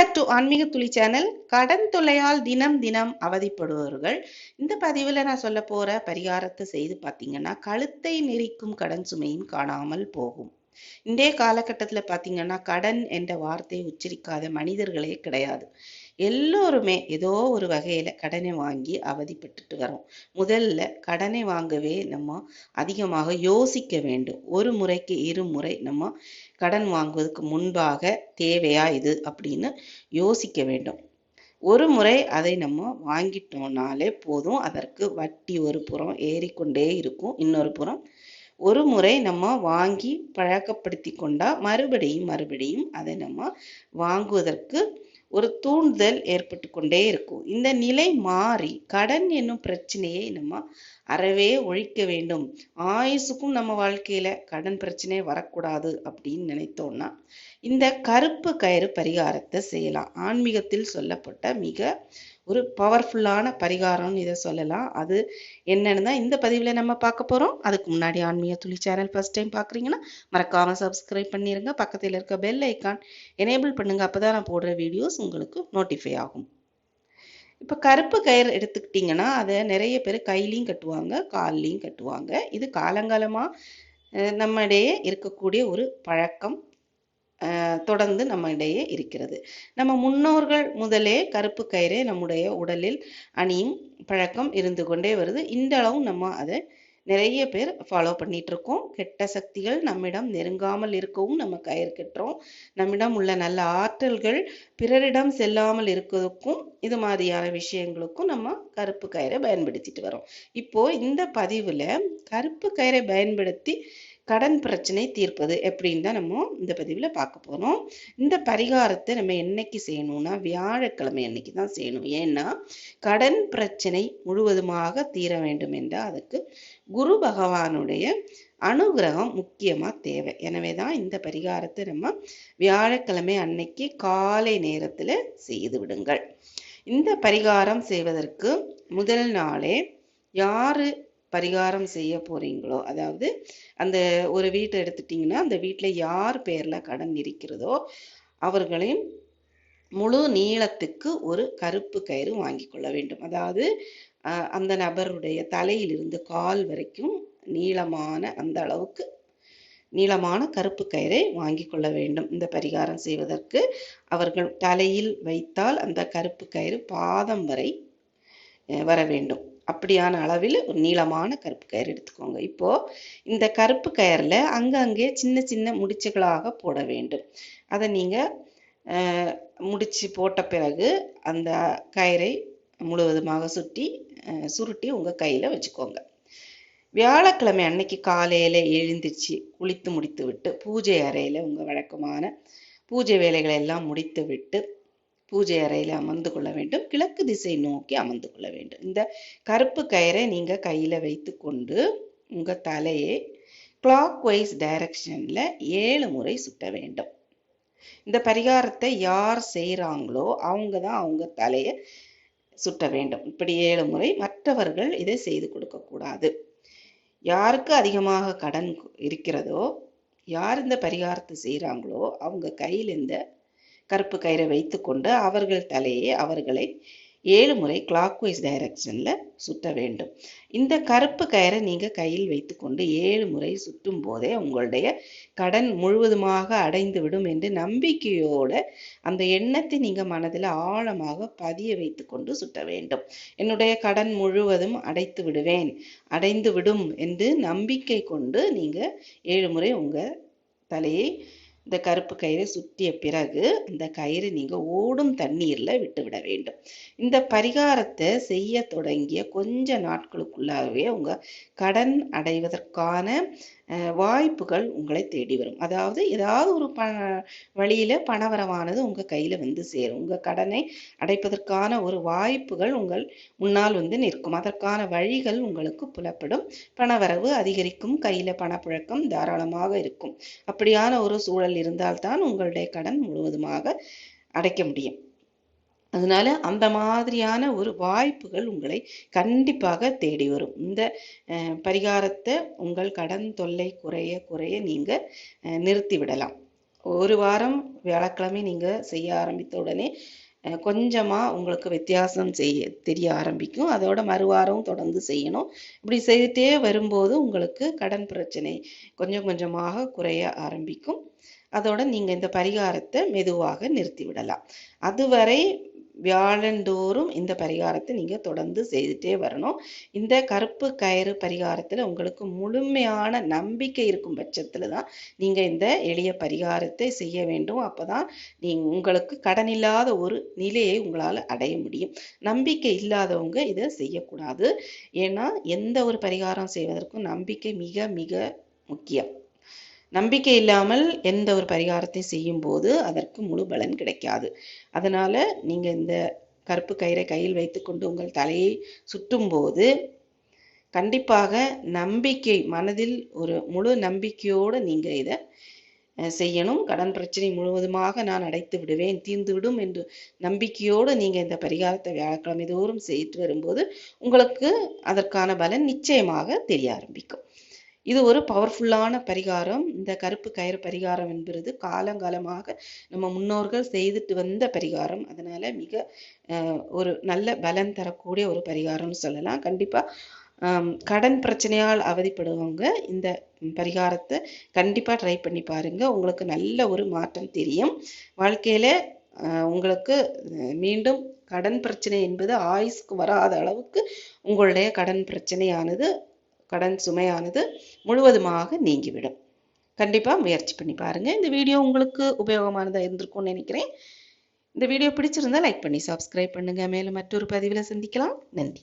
Back to ஆன்மீக துளி channel. கடன் தொல்லையால் தினம் தினம் அவதிப்படுபவர்கள். இந்த பதிவில் நான் சொல்ல போற பரிகாரத்தை செய்து பார்த்தீங்கன்னா கழுத்தை நெரிக்கும் கடன் சுமையும் காணாமல் போகும். இன்றைய காலகட்டத்தில் பார்த்தீங்கன்னா கடன் என்ற வார்த்தையை உச்சரிக்காத மனிதர்களே கிடையாது. எல்லோருமே ஏதோ ஒரு வகையில கடனை வாங்கி அவதிப்பட்டுட்டு வரோம் முதல்ல கடனை வாங்கவே நம்ம அதிகமாக யோசிக்க வேண்டும். ஒரு முறைக்கு இரு முறை நம்ம கடன் வாங்குவதற்கு முன்பாக தேவையா இது அப்படின்னு யோசிக்க வேண்டும். ஒரு முறை அதை நம்ம வாங்கிட்டோம்னாலே போதும். அதற்கு வட்டி ஒரு புறம் ஏறிக்கொண்டே இருக்கும். இன்னொரு புறம் ஒரு முறை நம்ம வாங்கி பழக்கப்படுத்தி கொண்டா மறுபடியும் மறுபடியும் அதை நம்ம வாங்குவதற்கு ஒரு தூண்டுதல் ஏற்பட்டு கொண்டே இருக்கும். இந்த நிலை மாறி கடன் என்னும் பிரச்சனையை நம்ம அறவே ஒழிக்க வேண்டும். ஆயுசுக்கும் நம்ம வாழ்க்கையில கடன் பிரச்சனை வரக்கூடாது அப்படின்னு நினைத்தோம்னா இந்த கருப்பு கயிறு பரிகாரத்தை செய்யலாம். ஆன்மீகத்தில் சொல்லப்பட்ட மிக ஒரு பவர்ஃபுல்லான பரிகாரம்னு இதை சொல்லலாம். அது என்னென்னு தான் இந்த பதிவில் நம்ம பார்க்க போகிறோம் அதுக்கு முன்னாடி ஆன்மீக துளி சேனல் ஃபஸ்ட் டைம் பார்க்குறீங்கன்னா மறக்காமல் சப்ஸ்கிரைப் பண்ணிடுங்க பக்கத்தில் இருக்க பெல் ஐக்கான் எனேபிள் பண்ணுங்கள் அப்போ தான் நான் போடுற வீடியோஸ் உங்களுக்கு நோட்டிஃபை ஆகும். இப்போ கருப்பு கயிறு எடுத்துக்கிட்டிங்கன்னா அதை நிறைய பேர் கையிலையும் கட்டுவாங்க கால்லையும் கட்டுவாங்க. இது காலங்காலமாக நம்மிடையே இருக்கக்கூடிய ஒரு பழக்கம். தொடர்ந்து நம்ம இடையே இருக்கிறது. நம்ம முன்னோர்கள் முதலே கருப்பு கயிறை நம்முடைய உடலில் அணியும் பழக்கம் இருந்து கொண்டே வருது. இந்த நம்ம அதை நிறைய பேர் ஃபாலோ பண்ணிட்டு இருக்கோம் கெட்ட சக்திகள் நம்மிடம் நெருங்காமல் இருக்கவும் நம்ம கயிறு கட்டுறோம். நம்மிடம் உள்ள நல்ல ஆற்றல்கள் பிறரிடம் செல்லாமல் இருக்கிறதுக்கும் இது மாதிரியான விஷயங்களுக்கும் நம்ம கருப்பு கயிறை பயன்படுத்திட்டு வரோம். இப்போ இந்த பதிவுல கருப்பு கயிறை பயன்படுத்தி கடன் பிரச்சனை தீர்ப்பது எப்படின்னு தான் நம்ம இந்த பதிவில் பார்க்க போகிறோம் இந்த பரிகாரத்தை நம்ம என்னைக்கு செய்யணும்னா வியாழக்கிழமை அன்னைக்கு தான் செய்யணும். ஏன்னா கடன் பிரச்சனை முழுவதுமாக தீர வேண்டும் என்றால் அதுக்கு குரு பகவானுடைய அனுகிரகம் முக்கியமாக தேவை. எனவே தான் இந்த பரிகாரத்தை நம்ம வியாழக்கிழமை அன்னைக்கு காலை நேரத்தில் செய்து விடுங்கள். இந்த பரிகாரம் செய்வதற்கு முதல் நாளே யாரு பரிகாரம் செய்ய போறீங்களோ அதாவது அந்த ஒரு வீட்டை எடுத்துட்டிங்கன்னா அந்த வீட்டில் யார் பேரில் கடன் இருக்கிறதோ அவர்களையும் முழு நீளத்துக்கு ஒரு கருப்பு கயிறு வாங்கி கொள்ள வேண்டும். அதாவது அந்த நபருடைய தலையிலிருந்து கால் வரைக்கும் நீளமான அந்த அளவுக்கு நீளமான கருப்பு கயிறை வாங்கி கொள்ள வேண்டும். இந்த பரிகாரம் செய்வதற்கு அவர்கள் தலையில் வைத்தால் அந்த கருப்பு கயிறு பாதம் வரை வர வேண்டும். அப்படியான அளவில் ஒரு நீளமான கருப்பு கயிறு எடுத்துக்கோங்க. இப்போ இந்த கருப்பு கயிறில் அங்கங்கே சின்ன சின்ன முடிச்சுகளாக போட வேண்டும். அதை நீங்கள் முடிச்சு போட்ட பிறகு அந்த கயிறை முழுவதுமாக சுட்டி சுருட்டி உங்கள் கையில் வச்சுக்கோங்க. வியாழக்கிழமை அன்னைக்கு காலையில் எழுந்திரிச்சு குளித்து முடித்து விட்டு பூஜை அறையில் உங்கள் வழக்கமான பூஜை வேலைகளை எல்லாம் முடித்து விட்டு பூஜை அறையில் அமர்ந்து கொள்ள வேண்டும். கிழக்கு திசை நோக்கி அமர்ந்து கொள்ள வேண்டும். இந்த கருப்பு கயிறை நீங்கள் கையில் வைத்து கொண்டு உங்கள் தலையை கிளாக் வைஸ் டைரக்ஷனில் ஏழு முறை சுட்ட வேண்டும். இந்த பரிகாரத்தை யார் செய்கிறாங்களோ அவங்க தான் அவங்க தலையை சுட்ட வேண்டும். இப்படி ஏழு முறை மற்றவர்கள் இதை செய்து கொடுக்கக்கூடாது யாருக்கு அதிகமாக கடன் இருக்கிறதோ யார் இந்த பரிகாரத்தை செய்கிறாங்களோ அவங்க கையில் இந்த கருப்பு கயிறை வைத்துக்கொண்டு அவர்கள் தலையை அவர்களை ஏழு முறை கிளாக் வைஸ் டைரக்ஷனில் சுட்ட வேண்டும். இந்த கருப்பு கயிறை நீங்கள் கையில் வைத்துக்கொண்டு ஏழு முறை சுற்றும் போதே உங்களுடைய கடன் முழுவதுமாக அடைந்து விடும் என்று நம்பிக்கையோடு அந்த எண்ணத்தை நீங்கள் மனதில் ஆழமாக பதிய வைத்துக்கொண்டு சுட்ட வேண்டும். என்னுடைய கடன் முழுவதும் அடைத்து விடுவேன் அடைந்து விடும் என்று நம்பிக்கை கொண்டு நீங்கள் ஏழு முறை உங்கள் தலையை இந்த கருப்பு கயிறை சுற்றிய பிறகு அந்த கயிறு நீங்க ஓடும் தண்ணீர்ல விட்டு விட வேண்டும். இந்த பரிகாரத்தை செய்ய தொடங்கிய கொஞ்ச நாட்களுக்குள்ளாகவே உங்கள் கடன் அடைவதற்கான வாய்ப்புகள் உங்களை தேடி வரும். அதாவது ஏதாவது ஒரு ப வழியில் பணவரவானது உங்கள் கையில் வந்து சேரும். உங்கள் கடனை அடைப்பதற்கான ஒரு வாய்ப்புகள் உங்கள் முன்னால் வந்து நிற்கும். அதற்கான வழிகள் உங்களுக்கு புலப்படும். பணவரவு அதிகரிக்கும். கையில் பணப்புழக்கம் தாராளமாக இருக்கும். அப்படியான ஒரு சூழல் இருந்தால்தான் உங்களுடைய கடன் முழுவதுமாக அடைக்க முடியும். அதனால அந்த மாதிரியான ஒரு வாய்ப்புகள் உங்களை கண்டிப்பாக தேடி வரும். இந்த பரிகாரத்தை உங்கள் கடன் தொல்லை குறைய குறைய நீங்க நிறுத்திவிடலாம் நிறுத்தி விடலாம். ஒரு வாரம் வியாழக்கிழமை நீங்கள் செய்ய ஆரம்பித்த உடனே கொஞ்சமாக கொஞ்சமா உங்களுக்கு வித்தியாசம் செய்ய தெரிய ஆரம்பிக்கும். அதோட மறுவாரம் தொடர்ந்து செய்யணும். இப்படி செய்துட்டே வரும்போது உங்களுக்கு கடன் பிரச்சனை கொஞ்சம் கொஞ்சமாக குறைய ஆரம்பிக்கும். அதோட நீங்க இந்த பரிகாரத்தை மெதுவாக நிறுத்தி விடலாம். அதுவரை வியாழந்தோறும் இந்த பரிகாரத்தை நீங்கள் தொடர்ந்து செய்துட்டே வரணும். இந்த கருப்பு கயிறு பரிகாரத்தில் உங்களுக்கு முழுமையான நம்பிக்கை இருக்கும் பட்சத்தில் தான் நீங்கள் இந்த எளிய பரிகாரத்தை செய்ய வேண்டும். அப்பதான் நீங்க உங்களுக்கு கடன் இல்லாத ஒரு நிலையை உங்களால் அடைய முடியும். நம்பிக்கை இல்லாதவங்க இதை செய்யக்கூடாது. ஏன்னா எந்த ஒரு பரிகாரம் செய்வதற்கும் நம்பிக்கை மிக மிக முக்கியம். நம்பிக்கை இல்லாமல் எந்த ஒரு பரிகாரத்தை செய்யும் போது அதற்கு முழு பலன் கிடைக்காது. அதனால நீங்க இந்த கருப்பு கயிறை கையில் வைத்துக்கொண்டு உங்கள் தலையை சுற்றும் போது கண்டிப்பாக நம்பிக்கை மனதில் ஒரு முழு நம்பிக்கையோடு நீங்கள் இதை செய்யணும். கடன் பிரச்சனை முழுவதுமாக நான் அடைத்து விடுவேன் தீர்ந்துவிடும் என்று நம்பிக்கையோடு நீங்கள் இந்த பரிகாரத்தை வியாழக்கிழமை தோறும் செய்து வரும்போது உங்களுக்கு அதற்கான பலன் நிச்சயமாக தெரிய ஆரம்பிக்கும். இது ஒரு பவர்ஃபுல்லான பரிகாரம். இந்த கருப்பு கயிறு பரிகாரம் என்பது காலங்காலமாக நம்ம முன்னோர்கள் செய்துட்டு வந்த பரிகாரம். அதனால மிக ஒரு நல்ல பலன் தரக்கூடிய ஒரு பரிகாரம்னு சொல்லலாம். கண்டிப்பாக கடன் பிரச்சனையால் அவதிப்படுறவங்க இந்த பரிகாரத்தை கண்டிப்பாக ட்ரை பண்ணி பாருங்க. உங்களுக்கு நல்ல ஒரு மாற்றம் தெரியும். வாழ்க்கையில் உங்களுக்கு மீண்டும் கடன் பிரச்சனை என்பது ஆயுஸ்க்கு வராத அளவுக்கு உங்களுடைய கடன் பிரச்சனையானது கடன் சுமையானது முழுவதுமாக நீங்கிவிடும். கண்டிப்பாக முயற்சி பண்ணி பாருங்கள் இந்த வீடியோ உங்களுக்கு உபயோகமானதாக இருந்திருக்கும்னு நினைக்கிறேன். இந்த வீடியோ பிடிச்சிருந்தா லைக் பண்ணி சப்ஸ்கிரைப் பண்ணுங்க. மேலும் மற்றொரு பதிவில் சந்திக்கலாம். நன்றி.